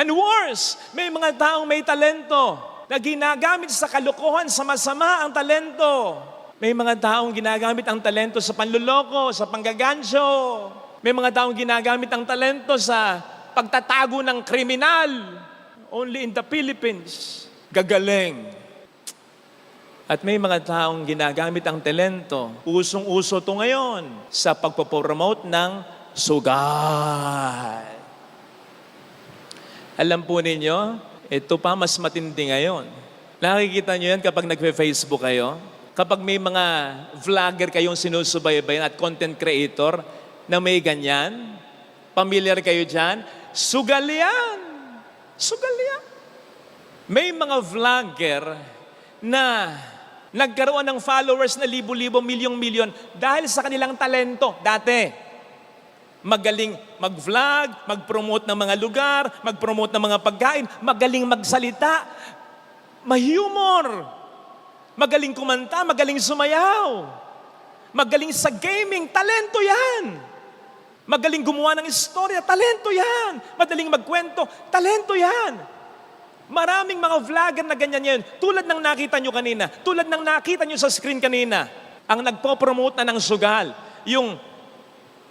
And worse, may mga taong may talento na ginagamit sa kalokohan, sa masama ang talento. May mga taong ginagamit ang talento sa panluloko, sa panggagansyo. May mga taong ginagamit ang talento sa pagtatago ng kriminal. Only in the Philippines. Gagaling. At may mga taong ginagamit ang talento. Usong-uso to ngayon sa pagpapromote ng sugal. Alam po ninyo, ito pa mas matindi ngayon. Nakikita nyo yan kapag nagpe-Facebook kayo. Kapag may mga vlogger kayong sinusubaybayan at content creator na may ganyan, familiar kayo dyan, sugal yan. Sugal yan. May mga vlogger na nagkaroon ng followers na libo-libo, milyong-milyon dahil sa kanilang talento dati magaling mag-vlog, mag-promote ng mga lugar, mag-promote ng mga pagkain, magaling magsalita, mahumor, magaling kumanta, magaling sumayaw, magaling sa gaming, talento yan. Magaling gumawa ng istorya, talento yan. Madaling magkwento, talento yan. Maraming mga vlogger na ganyan yan. Tulad ng nakita nyo kanina, tulad ng nakita nyo sa screen kanina, ang nagpo-promote na ng sugal, yung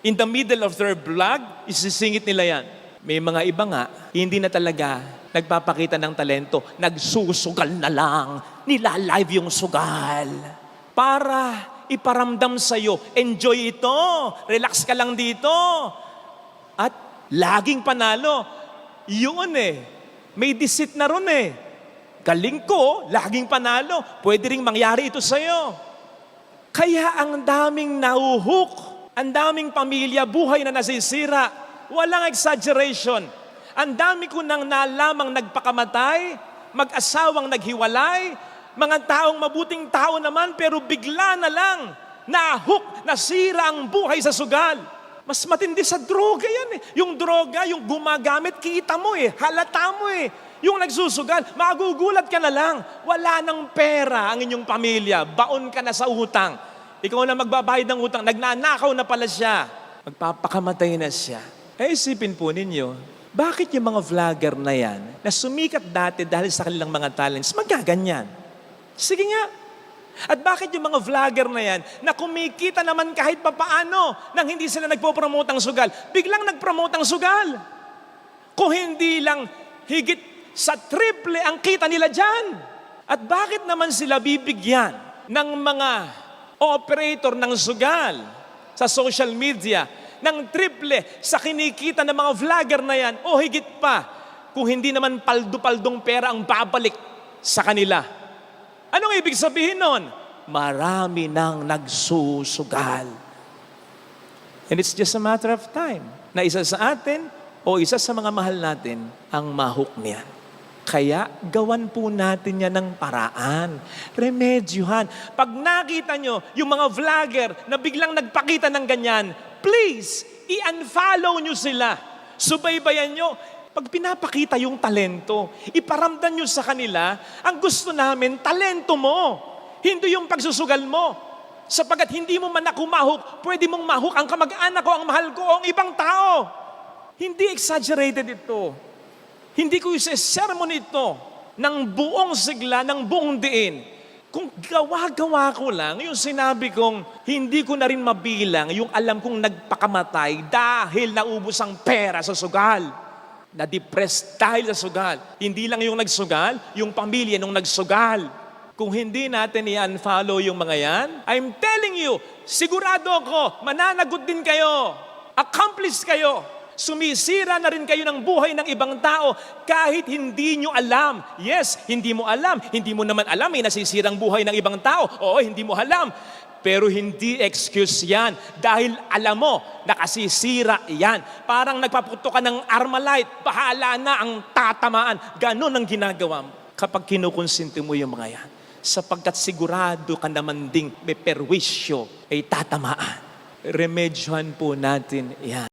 in the middle of their vlog, isisingit nila yan. May mga iba nga, hindi na talaga nagpapakita ng talento, nagsusugal na lang, nila-live yung sugal. Para iparamdam sa'yo, enjoy ito, relax ka lang dito. At laging panalo. Yun eh, may deceit na ron eh. Galing ko, laging panalo. Pwede ring mangyari ito sa'yo. Kaya ang daming nauhuk ang daming pamilya, buhay na nasisira. Walang exaggeration. Ang dami ko nang nalamang nagpakamatay, mag-asawang naghiwalay, mga taong mabuting tao naman pero bigla na lang nahuk, nasira ang buhay sa sugal. Mas matindi sa droga yan eh. Yung droga, yung gumagamit, kita mo eh, halata mo eh. Yung nagsusugal, magugulat ka na lang. Wala nang pera ang inyong pamilya. Baon ka na sa utang. Ikaw na magbabayad ng utang, nagnanakaw na pala siya. Magpapakamatay na siya. Eh isipin po ninyo, bakit yung mga vlogger na yan, na sumikat dati dahil sa kanilang mga talents, magaganyan? Sige nga. At bakit yung mga vlogger na yan, na kumikita naman kahit papaano, nang hindi sila nagpo-promote ang sugal, biglang nag-promote ang sugal. Kung hindi lang higit sa triple ang kita nila dyan. At bakit naman sila bibigyan ng mga operator ng sugal sa social media ng triple sa kinikita ng mga vlogger na yan o higit pa kung hindi naman paldo-paldong pera ang babalik sa kanila. Anong ibig sabihin nun? Marami nang nagsusugal. And it's just a matter of time na isa sa atin o isa sa mga mahal natin ang mahok niyan. Kaya gawan po natin yan ng paraan. Remedyohan. Pag nakita nyo yung mga vlogger na biglang nagpakita ng ganyan, please, i-unfollow nyo sila. Subaybayan nyo. Pag pinapakita yung talento, iparamdam nyo sa kanila, ang gusto namin, talento mo. Hindi yung pagsusugal mo. Sapagat hindi mo man ako mahok, pwede mong mahok ang kamag-anak ko, ang mahal ko, o ang ibang tao. Hindi exaggerated ito. Hindi ko isa-sermon ito ng buong sigla, ng buong diin. Kung gawa-gawa ko lang, yung sinabi kong hindi ko na rin mabilang yung alam kong nagpakamatay dahil naubos ang pera sa sugal. Na-depressed dahil sa sugal. Hindi lang yung nagsugal, yung pamilya nung nagsugal. Kung hindi natin i-unfollow yung mga yan, I'm telling you, sigurado ako, mananagot din kayo. Accomplish kayo sumisira na rin kayo ng buhay ng ibang tao kahit hindi nyo alam. Yes, hindi mo alam. Hindi mo naman alam, may nasisirang buhay ng ibang tao. Oo, hindi mo alam. Pero hindi excuse yan dahil alam mo, nakasisira yan. Parang nagpaputo ka ng Armalite, bahala na ang tatamaan. Ganon ang ginagawa mo kapag kinukonsinti mo yung mga yan. Sapagkat sigurado ka naman ding may perwisyo ay tatamaan. Remedyohan po natin yan.